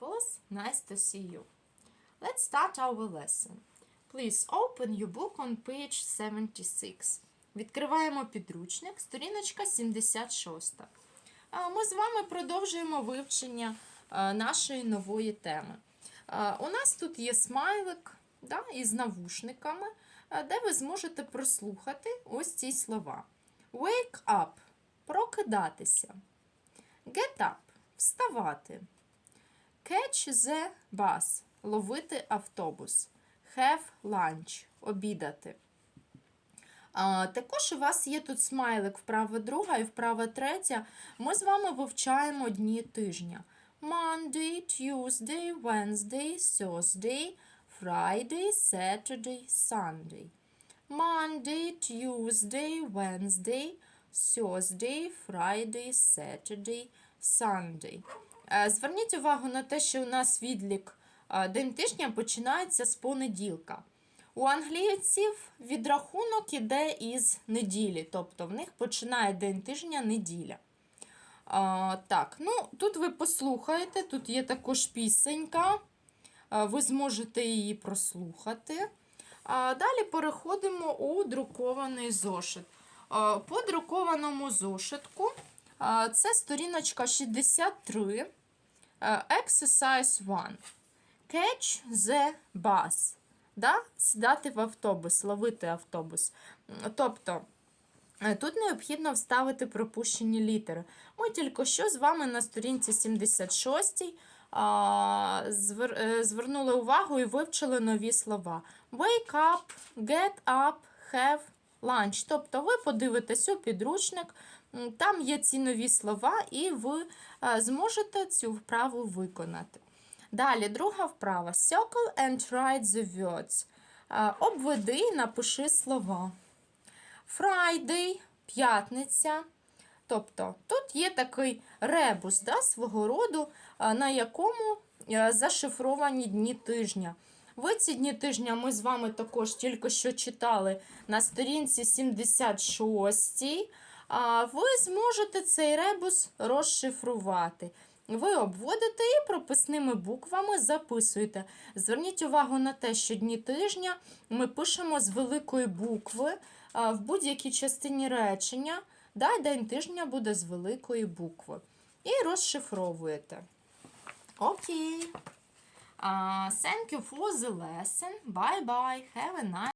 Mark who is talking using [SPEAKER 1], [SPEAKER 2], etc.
[SPEAKER 1] pupils. Nice to see you. Let's start our lesson. Please open your book on page 76. Відкриваємо підручник, сторіночка 76. Ми з вами продовжуємо вивчення нашої нової теми. У нас тут є смайлик да, із навушниками, де ви зможете прослухати ось ці слова. Wake up прокидатися. Get up вставати. Catch the bus ловити автобус. Have lunch обідати. А, також у вас є тут смайлик вправа друга і вправа третя. Ми з вами вивчаємо дні тижня. Monday, Tuesday, Wednesday, Thursday, Friday, Saturday, Sunday. Monday, Tuesday, Wednesday, Thursday, Friday, Saturday, Sunday. Е, Зверніть увагу на те, що у нас відлік е, день тижня починається з понеділка. У англійців відрахунок іде із неділі, тобто в них починає день тижня неділя. А, так, ну тут ви послухаєте, тут є також пісенька, ви зможете її прослухати. А, далі переходимо у друкований зошит. По друкованому зошитку це сторіночка 63, а, exercise 1. Catch the bus. Да? Сідати в автобус, ловити автобус. Тобто, е, тут необхідно вставити пропущені літери. Ми тільки що з вами на сторінці 76 а, звер, е, звернули увагу і вивчили нові слова. Wake up, get up, have lunch. Тобто ви подивитесь у підручник, там є ці нові слова, і ви е, зможете цю вправу виконати. Далі, друга вправа. Circle and write the words. Е, Обведи і напиши слова. Friday – п'ятниця. Тобто тут є такий ребус да, свого роду, е, на якому зашифровані дні тижня. Ви ці дні тижня ми з вами також тільки що читали на сторінці 76. А ви зможете цей ребус розшифрувати. Ви обводите і прописними буквами записуєте. Зверніть увагу на те, що дні тижня ми пишемо з великої букви в будь-якій частині речення. Да, день тижня буде з великої букви. І розшифровуєте. Окей. Uh, thank you for the lesson. Bye-bye. Have a nice